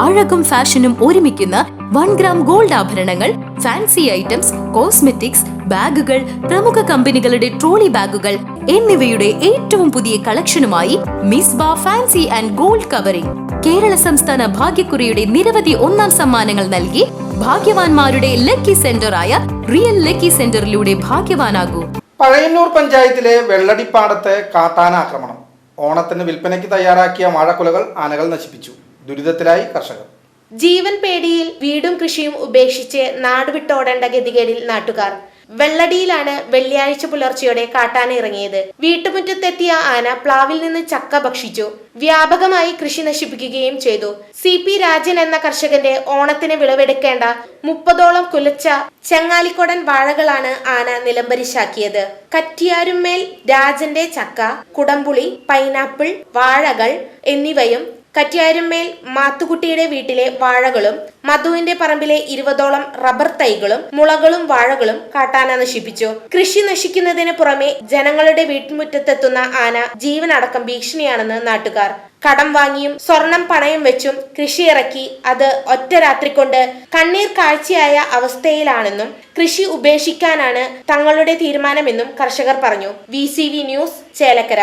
അഴകും ഫാഷനും ഒരുമിക്കുന്ന one gram gold ആഭരണങ്ങൾ ഫാൻസി ഐറ്റംസ് കോസ്മെറ്റിക്സ് ബാഗുകൾ പ്രമുഖ കമ്പനികളുടെ ട്രോളി ബാഗുകൾ എന്നിവയുടെ ഏറ്റവും പുതിയ കളക്ഷനുമായി മിസ് ബാ fancy and gold covering. Kerala സംസ്ഥാന ഭാഗ്യക്കുറിയുടെ നിരവധി ഒന്നാം സമ്മാനങ്ങൾ നൽകി ഭാഗ്യവാന്മാരുടെ ലക്കി സെന്ററായ റിയൽ ലക്കി സെന്ററിലൂടെ ഭാഗ്യവാനാകൂ. പഴയന്നൂർ പഞ്ചായത്തിലെ വെള്ളടിപ്പാടത്തെ കാട്ടാനാക്രമണം. ഓണത്തിന് വിൽപ്പനയ്ക്ക് തയ്യാറാക്കിയ വാഴക്കുലകൾ ആനകൾ നശിപ്പിച്ചു. ദുരിതത്തിലായി കർഷകർ. ജീവൻ പേടിയിൽ വീടും കൃഷിയും ഉപേക്ഷിച്ച് നാടുവിട്ടോടേണ്ട ഗതികേടിൽ നാട്ടുകാർ. വെള്ളടിയിലാണ് വെള്ളിയാഴ്ച പുലർച്ചെയോടെ കാട്ടാന ഇറങ്ങിയത് വീട്ടുമുറ്റത്തെത്തിയ ആന പ്ലാവിൽ നിന്ന് ചക്ക ഭക്ഷിച്ചു. വ്യാപകമായി കൃഷി നശിപ്പിക്കുകയും ചെയ്തു. സി പി രാജൻ എന്ന കർഷകന്റെ ഓണത്തിന് വിളവെടുക്കേണ്ട മുപ്പതോളം കുലച്ച ചങ്ങാലിക്കോടൻ വാഴകളാണ് ആന നിലംപരിശാക്കിയത്. കറ്റിയാരുമേൽ രാജന്റെ ചക്ക കുടംപുളി പൈനാപ്പിൾ വാഴകൾ എന്നിവയും കറ്റിയാരുമേൽ മാത്തുകുട്ടിയുടെ വീട്ടിലെ വാഴകളും മധുവിന്റെ പറമ്പിലെ ഇരുപതോളം റബ്ബർ തൈകളും മുളകളും വാഴകളും കാട്ടാന നശിപ്പിച്ചു. കൃഷി നശിക്കുന്നതിന് പുറമെ ജനങ്ങളുടെ വീട്ടുമുറ്റത്തെത്തുന്ന ആന ജീവനടക്കം ഭീഷണിയാണെന്ന് നാട്ടുകാർ. കടം വാങ്ങിയും സ്വർണം പണയം വെച്ചും കൃഷി ഇറക്കി അത് ഒറ്റ രാത്രി കൊണ്ട് കണ്ണീർ കാഴ്ചയായ അവസ്ഥയിലാണെന്നും കൃഷി ഉപേക്ഷിക്കാനാണ് തങ്ങളുടെ തീരുമാനമെന്നും കർഷകർ പറഞ്ഞു. V news Chelakkara.